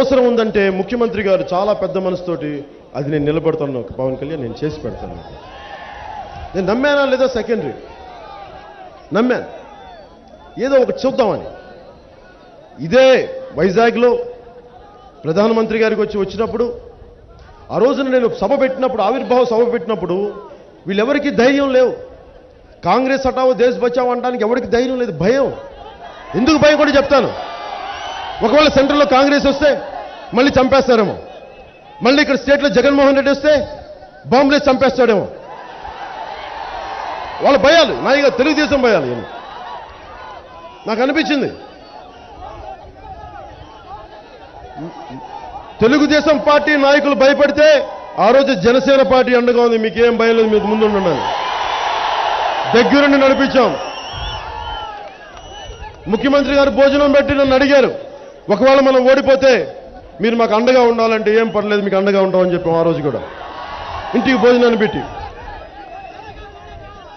అవసరం ఉందంటే ముఖ్యమంత్రి గారు చాలా పెద్ద మనసుతోటి అది నేను నిలబడతాను. పవన్ కళ్యాణ్ నేను చేసి పెడతాను. నేను నమ్మానా లేదా సెకండరీ నమ్మాను ఏదో ఒకటి చూద్దామని. ఇదే వైజాగ్లో ప్రధానమంత్రి గారికి వచ్చి వచ్చినప్పుడు ఆ రోజున నేను సభ పెట్టినప్పుడు ఆవిర్భావ సభ పెట్టినప్పుడు వీళ్ళెవరికి ధైర్యం లేవు. కాంగ్రెస్ హటావో దేశ్ బచావో అనడానికి ఎవరికి ధైర్యం లేదు? భయం. ఎందుకు భయం కూడా చెప్తాను. ఒకవేళ సెంట్రల్లో కాంగ్రెస్ వస్తే మళ్ళీ చంపేస్తారేమో. మళ్ళీ ఇక్కడ స్టేట్లో జగన్మోహన్ రెడ్డి వస్తే బాంబులే చంపేస్తాడేమో. వాళ్ళ భయాలు. నాయగా తెలుగుదేశం భయాలు నాకు అనిపించింది. తెలుగుదేశం పార్టీ నాయకులు భయపడితే ఆ రోజు జనసేన పార్టీ అండగా ఉంది. మీకేం భయం లేదు. మీకు ముందు ఉన్నాను దగ్గరుండి నడిపించాం. ముఖ్యమంత్రి గారు భోజనం పెట్టి నన్ను అడిగారు. ఒకవేళ మనం ఓడిపోతే మీరు మాకు అండగా ఉండాలంటే ఏం పర్లేదు మీకు అండగా ఉంటామని చెప్పాం ఆ రోజు కూడా. ఇంటికి భోజనాన్ని పెట్టి.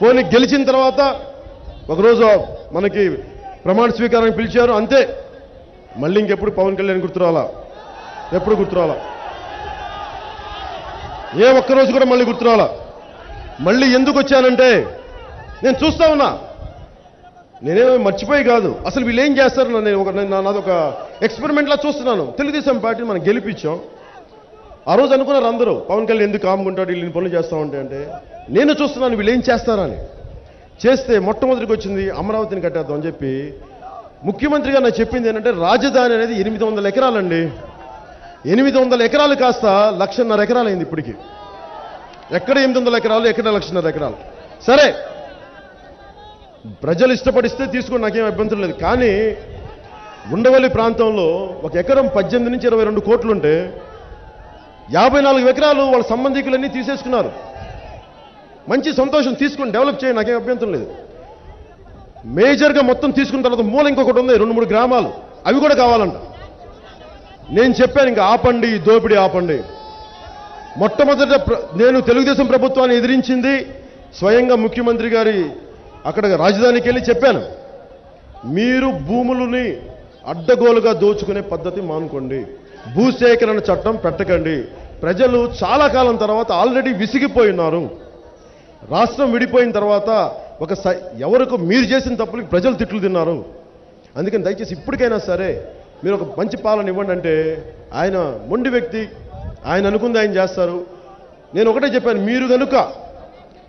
పోనీ గెలిచిన తర్వాత ఒకరోజు మనకి ప్రమాణ స్వీకారానికి పిలిచారు అంతే. మళ్ళీ ఇంకెప్పుడు పవన్ కళ్యాణ్ గుర్తురాలా? ఎప్పుడు గుర్తురాలా? ఏ ఒక్కరోజు కూడా మళ్ళీ గుర్తురాలా? మళ్ళీ ఎందుకు వచ్చానంటే నేను చూస్తా ఉన్నా. నేనేమో మర్చిపోయి కాదు. అసలు వీళ్ళు ఏం చేస్తారు నన్ను? నేను ఒక నేను నాదొక ఎక్స్పెరిమెంట్లా చూస్తున్నాను. తెలుగుదేశం పార్టీని మనం గెలిపించాం. ఆ రోజు అనుకున్నారు అందరూ పవన్ కళ్యాణ్ ఎందుకు కాముకుంటాడు? వీళ్ళని పనులు చేస్తా ఉంటే అంటే. నేను చూస్తున్నాను వీళ్ళు ఏం చేస్తారని. చేస్తే మొట్టమొదటికి వచ్చింది అమరావతిని కట్టేద్దాం అని చెప్పి ముఖ్యమంత్రిగా నాకు చెప్పింది ఏంటంటే రాజధాని అనేది ఎనిమిది వందల ఎకరాలండి. ఎనిమిది వందల ఎకరాలు కాస్త లక్షన్నర ఎకరాలు అయింది ఇప్పటికి. ఎక్కడ ఎనిమిది వందల ఎకరాలు? ఎక్కడ లక్షన్నర ఎకరాలు? సరే ప్రజలు ఇష్టపడిస్తే తీసుకుని నాకేం అభ్యంతరం లేదు. కానీ ఉండవల్లి ప్రాంతంలో ఒక ఎకరం పద్దెనిమిది నుంచి ఇరవై రెండు కోట్లుంటే యాభై నాలుగు ఎకరాలు వాళ్ళ సంబంధికులన్నీ తీసేసుకున్నారు. మంచి సంతోషం తీసుకుని డెవలప్ చేయండి నాకేం అభ్యంతరం లేదు. మేజర్గా మొత్తం తీసుకున్న తర్వాత మూల ఇంకొకటి ఉంది రెండు మూడు గ్రామాలు. అవి కూడా కావాలంట. నేను చెప్పాను ఇంకా ఆపండి దోపిడీ ఆపండి. మొట్టమొదట ప్ర- నేను తెలుగుదేశం ప్రభుత్వాన్ని ఎదిరించింది స్వయంగా ముఖ్యమంత్రి గారి అక్కడ రాజధానికి వెళ్ళి చెప్పాను. మీరు భూములని అడ్డగోలుగా దోచుకునే పద్ధతి మానుకోండి. భూసేకరణ చట్టం పెట్టకండి. ప్రజలు చాలా కాలం తర్వాత ఆల్రెడీ విసిగిపోయినారు రాష్ట్రం విడిపోయిన తర్వాత ఒక సై- ఎవరికి మీరు చేసిన తప్పులకి ప్రజలు తిట్లు తిన్నారు. అందుకని దయచేసి ఇప్పటికైనా సరే మీరు ఒక మంచి పాలన ఇవ్వండి అంటే ఆయన మొండి వ్యక్తి. ఆయన అనుకుంది ఆయన చేస్తారు. నేను ఒకటే చెప్పాను మీరు కనుక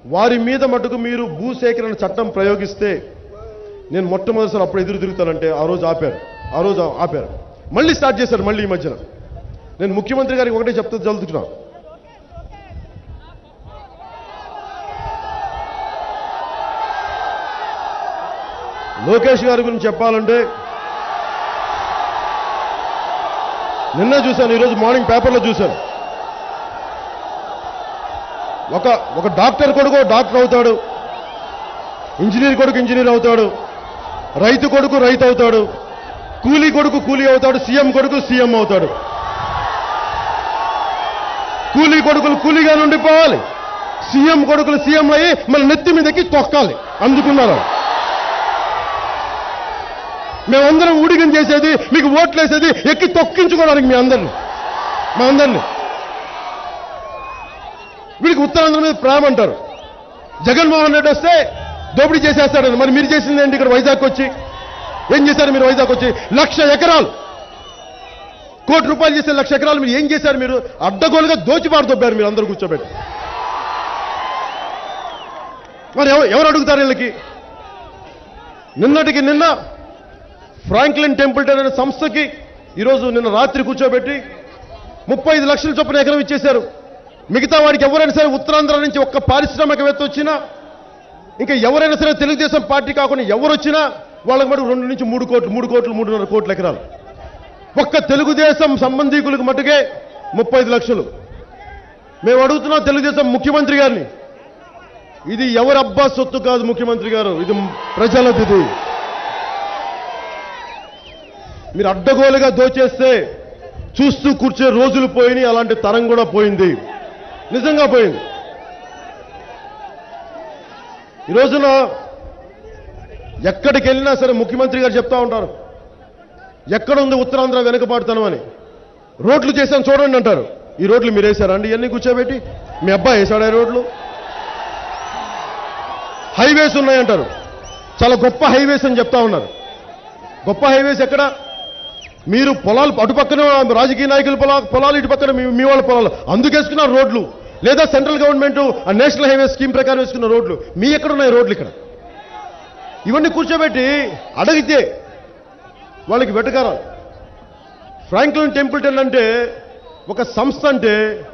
వారి మీద మటుకు మీరు భూసేకరణ చట్టం ప్రయోగిస్తే నేను మొట్టమొదటిసారి అప్పుడు ఎదురు తిరుగుతానంటే ఆ రోజు ఆపారు. ఆ రోజు ఆపారు. మళ్ళీ స్టార్ట్ చేశారు మళ్ళీ ఈ మధ్యన. నేను ముఖ్యమంత్రి గారికి ఒకటే చెప్తా చదువుతున్నా. లోకేష్ గారి గురించి చెప్పాలంటే నిన్న చూశాను ఈరోజు మార్నింగ్ పేపర్లో చూశాను. ఒక ఒక డాక్టర్ కొడుకు డాక్టర్ అవుతాడు. ఇంజనీర్ కొడుకు ఇంజనీర్ అవుతాడు. రైతు కొడుకు రైతు అవుతాడు. కూలీ కొడుకు కూలీ అవుతాడు. సీఎం కొడుకు సీఎం అవుతాడు. కూలీ కొడుకులు కూలీగా ఉండిపోవాలి సీఎం కొడుకులు సీఎం అయ్యి మన నెత్తి మీదకి తొక్కాలి. అందుకున్నారు మేమందరం ఊడిగం చేసేది మీకు ఓట్లేసేది ఎక్కి తొక్కించుకోవడానికి మీ అందరిని. మా అందరిని. వీడికి ఉత్తరాంధ్ర మీద ప్రేమ అంటారు. జగన్మోహన్ రెడ్డి వస్తే దోపిడీ చేసేస్తాడని. మరి మీరు చేసింది ఏంటి ఇక్కడ వైజాగ్ వచ్చి? ఏం చేశారు మీరు వైజాగ్ వచ్చి? లక్ష ఎకరాలు. కోటి రూపాయలు చేసే లక్ష ఎకరాలు మీరు ఏం చేశారు మీరు? అడ్డగోలుగా దోచిపాడు దొబ్బారు మీరు అందరూ కూర్చోబెట్టి. మరి ఎవరు అడుగుతారు వీళ్ళకి? నిన్నటికి నిన్న ఫ్రాంక్లిన్ టెంపుల్టన్ అనే సంస్థకి ఈరోజు నిన్న రాత్రి కూర్చోబెట్టి ముప్పై ఐదు లక్షల చొప్పున ఎకరం ఇచ్చేశారు. మిగతా వాడికి ఎవరైనా సరే ఉత్తరాంధ్ర నుంచి ఒక్క పారిశ్రామికవేత్త వచ్చినా ఇంకా ఎవరైనా సరే తెలుగుదేశం పార్టీ కాకుండా ఎవరు వచ్చినా వాళ్ళకి మటుకు రెండు నుంచి మూడు కోట్లు మూడు కోట్లు మూడున్నర కోట్ల ఎకరాలు ఒక్క తెలుగుదేశం సంబంధీకులకు మటుకే ముప్పై ఐదు లక్షలు. మేము అడుగుతున్నాం తెలుగుదేశం ముఖ్యమంత్రి గారిని. ఇది ఎవరు అబ్బా సొత్తు కాదు ముఖ్యమంత్రి గారు ఇది ప్రజలది ఇది మీరు అడ్డగోలుగా దోచేస్తే చూస్తూ కూర్చే రోజులు పోయినాయి అలాంటి తరం కూడా పోయింది. నిజంగా పోయింది. ఈ రోజున ఎక్కడికి వెళ్ళినా సరే ముఖ్యమంత్రి గారు చెప్తా ఉంటారు ఎక్కడ ఉంది ఉత్తరాంధ్ర వెనుకబాటుతనం అని. రోడ్లు చేశాను చూడండి అంటారు. ఈ రోడ్లు మీరు వేశారా అండి ఇవన్నీ కూర్చోబెట్టి. మీ అబ్బాయి వేశాడా ఈ రోడ్లు? హైవేస్ ఉన్నాయంటారు. చాలా గొప్ప హైవేస్ అని చెప్తా ఉన్నారు. గొప్ప హైవేస్ ఎక్కడ? మీరు పొలాలు అటుపక్కన రాజకీయ నాయకుల పొలా పొలాలు ఇటు పక్కన మీ మీ వాళ్ళ పొలాలు. అందుకేసుకున్నారు రోడ్లు. లేదా సెంట్రల్ గవర్నమెంట్ ఆ నేషనల్ హైవే స్కీమ్ ప్రకారం వేసుకున్న రోడ్లు. మీ ఎక్కడ ఉన్నాయి రోడ్లు ఇక్కడ? ఇవన్నీ కూర్చోబెట్టి అడిగితే వాళ్ళకి వెటకారాలు. ఫ్రాంక్లిన్ టెంపుల్టన్ అంటే ఒక సంస్థ అంటే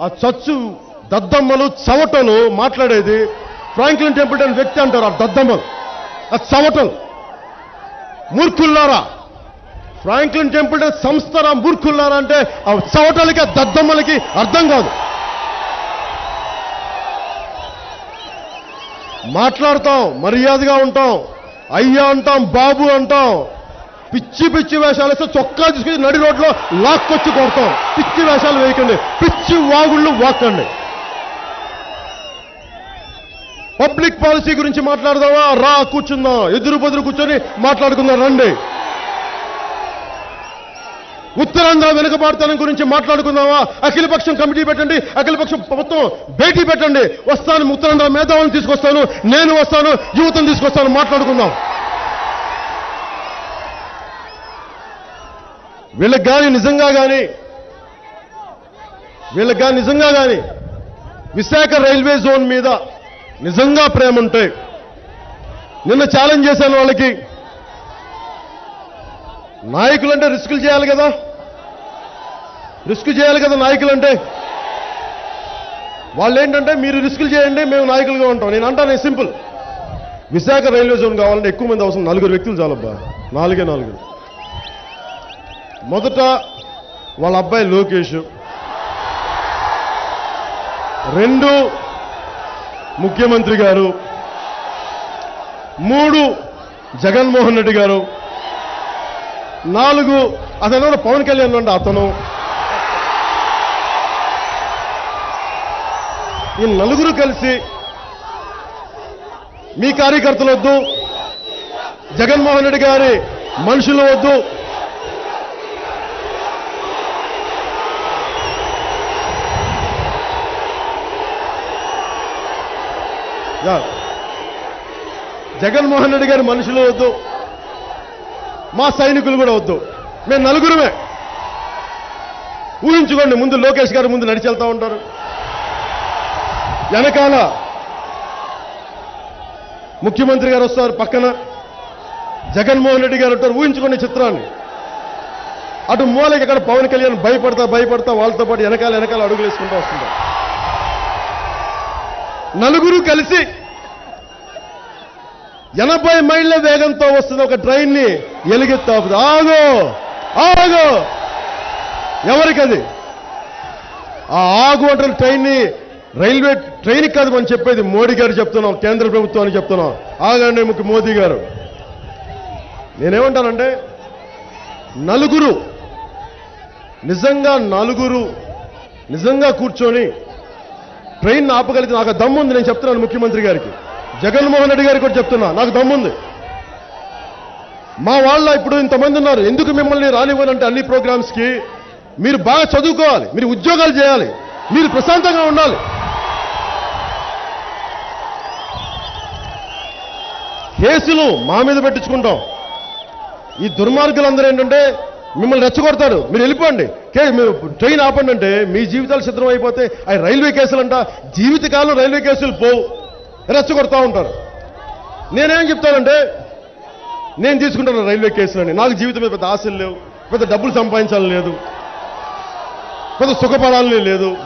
ఆ చచ్చు దద్దమ్మలు చవటలు మాట్లాడేది ఫ్రాంక్లిన్ టెంపుల్టన్ వ్యక్తి అంటారు ఆ దద్దమ్మలు. ఆ చవటలు. మూర్ఖుల్లారా? ఫ్రాంక్లిన్ టెంపుల్టన్ సంస్థరా మూర్ఖుల్లారా అంటే ఆ చవటలకి ఆ దద్దమ్మలకి అర్థం కాదు. మాట్లాడతాం మర్యాదగా ఉంటాం అయ్యా అంటాం బాబు అంటాం. పిచ్చి పిచ్చి వేషాలు వేస్తే చొక్కా తీసుకుని నడి రోడ్లో లాక్కొచ్చి కొడతాం. పిచ్చి వేషాలు వేయకండి పిచ్చి వాగుళ్ళు వాక్కండి. పబ్లిక్ పాలసీ గురించి మాట్లాడదామా? రా కూర్చుందాం. ఎదురు బదురు కూర్చొని మాట్లాడుకుందాం రండి. ఉత్తరాంధ్ర వెనుకబాటుతనం గురించి మాట్లాడుకుందామా? అఖిలపక్షం కమిటీ పెట్టండి అఖిలపక్షం మొత్తం భేటీ పెట్టండి. వస్తాను ఉత్తరాంధ్ర మేధావులను తీసుకొస్తాను నేను వస్తాను యువతను తీసుకొస్తాను మాట్లాడుకుందాం. వీళ్ళకి కానీ నిజంగా కానీ వీళ్ళకి కానీ నిజంగా కానీ విశాఖ రైల్వే జోన్ మీద నిజంగా ప్రేమ ఉంటాయి నిన్న ఛాలెంజ్ చేశాను వాళ్ళకి నాయకులు అంటే రిస్కులు చేయాలి కదా. రిస్క్ చేయాలి కదా నాయకులు అంటే వాళ్ళు ఏంటంటే మీరు రిస్కులు చేయండి మేము నాయకులుగా ఉంటాం. నేను అంటాను సింపుల్. విశాఖ రైల్వే జోన్ కావాలంటే ఎక్కువ మంది అవసరం. నలుగురు వ్యక్తులు చాలబ్బా. నాలుగే నాలుగు. మొదట వాళ్ళ అబ్బాయి లోకేష్. రెండు ముఖ్యమంత్రి గారు. మూడు జగన్మోహన్ రెడ్డి గారు. నాలుగు అతను కూడా పవన్ కళ్యాణ్ ఉండే అతను. ఈ నలుగురు కలిసి మీ కార్యకర్తలు వద్దు. జగన్మోహన్ రెడ్డి గారి మనుషులు వద్దు. జగన్మోహన్ రెడ్డి గారి మనుషులు వద్దు. మా సైనికులు కూడా వద్దు. మేము నలుగురమే. ఊహించుకోండి ముందు లోకేష్ గారు ముందు నడిచెళ్తా ఉంటారు. వెనకాల ముఖ్యమంత్రి గారు వస్తారు పక్కన జగన్మోహన్ రెడ్డి గారు ఉంటారు. ఊహించుకోండి చిత్రాన్ని. అటు మూలకి అక్కడ పవన్ కళ్యాణ్ భయపడతా భయపడతా వాళ్ళతో పాటు వెనకాల వెనకాల అడుగులు వేసుకుంటూ వస్తుంటారు. నలుగురు కలిసి ఎనభై మైళ్ళ వేగంతో వస్తున్న ఒక ట్రైన్ని ఎలుగెత్తాపు ఆగో! ఆగో! ఎవరికది? ఆ ఆగు అంటున్న ట్రైన్ని రైల్వే ట్రైన్ కాదు మనం చెప్పేది మోడీ గారు చెప్తున్నాం కేంద్ర ప్రభుత్వాన్ని చెప్తున్నాం. ఆగండి ముఖ్య మోదీ గారు. నేనేమంటానంటే నలుగురు నిజంగా నలుగురు నిజంగా కూర్చొని ట్రైన్ ఆపగలిగితే నాకు దమ్ముంది నేను చెప్తున్నాను ముఖ్యమంత్రి గారికి. జగన్మోహన్ రెడ్డి గారికి కూడా చెప్తున్నా నాకు దమ్ముంది. మా వాళ్ళ ఇప్పుడు ఇంతమంది ఉన్నారు ఎందుకు మిమ్మల్ని రానివ్వాలంటే అన్ని ప్రోగ్రామ్స్కి మీరు బాగా చదువుకోవాలి మీరు ఉద్యోగాలు చేయాలి మీరు ప్రశాంతంగా ఉండాలి. కేసులు మా మీద పెట్టించుకుంటాం. ఈ దుర్మార్గులందరూ ఏంటంటే మిమ్మల్ని రెచ్చగొడతారు. మీరు వెళ్ళిపోండి. కే మీరు ట్రైన్ ఆపండి అంటే మీ జీవితాలు సిద్ధం అయిపోతే అవి రైల్వే కేసులంట. జీవితకాలం రైల్వే కేసులు పోవు. రెచ్చగొడతా ఉంటారు. నేనేం చెప్తానంటే నేను తీసుకుంటాను రైల్వే కేసులని నాకు జీవితం మీద పెద్ద ఆశలు లేవు పెద్ద డబ్బులు సంపాదించాలని లేదు పెద్ద సుఖపడాలని లేదు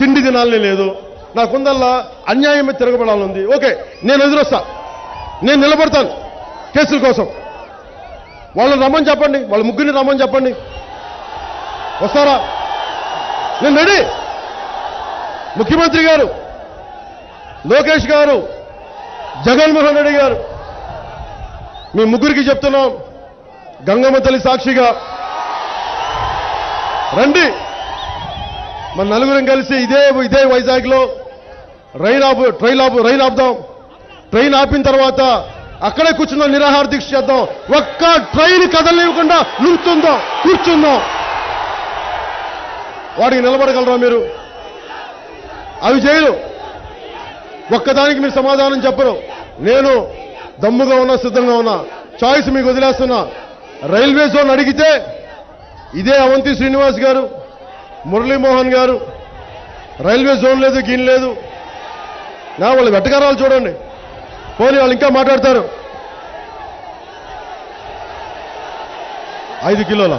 తిండి తినాలని లేదు నాకుందల్లా అన్యాయం మీద తిరగబడాలని ఉంది ఓకే నేను ఎదురొస్తా. నేను నిలబడతాను కేసుల కోసం. వాళ్ళని రమ్మని చెప్పండి వాళ్ళ ముగ్గురిని రమ్మని చెప్పండి. వస్తారా? నేను రెడీ. ముఖ్యమంత్రి గారు లోకేష్ గారు జగన్మోహన్ రెడ్డి గారు మీ ముగ్గురికి చెప్తున్నాం. గంగమ్మ తల్లి సాక్షిగా. రండి. మన నలుగురం కలిసి ఇదే ఇదే వైజాగ్లో రైన్ ఆపు ట్రైన్ ఆపు రైన్ ఆపుదాం. ట్రైన్ ఆపిన తర్వాత అక్కడే కూర్చుందాం నిరాహార దీక్ష చేద్దాం. ఒక్క ట్రైన్ కదలనివ్వకుండా నుంచుందాం కూర్చుందాం. వాడికి నిలబడగలరా మీరు? అవి చేయరు. ఒక్కదానికి మీరు సమాధానం చెప్పరు. నేను దమ్ముగా ఉన్నా సిద్ధంగా ఉన్నా చాయిస్ మీకు వదిలేస్తున్నా. రైల్వే జోన్ అడిగితే ఇదే అవంతి శ్రీనివాస్ గారు మురళీమోహన్ గారు రైల్వే జోన్ లేదు గీన్ లేదు. నా వాళ్ళ వెటకారాలు చూడండి. పోనీ వాళ్ళు ఇంకా మాట్లాడతారు. ఐదు కిలోల?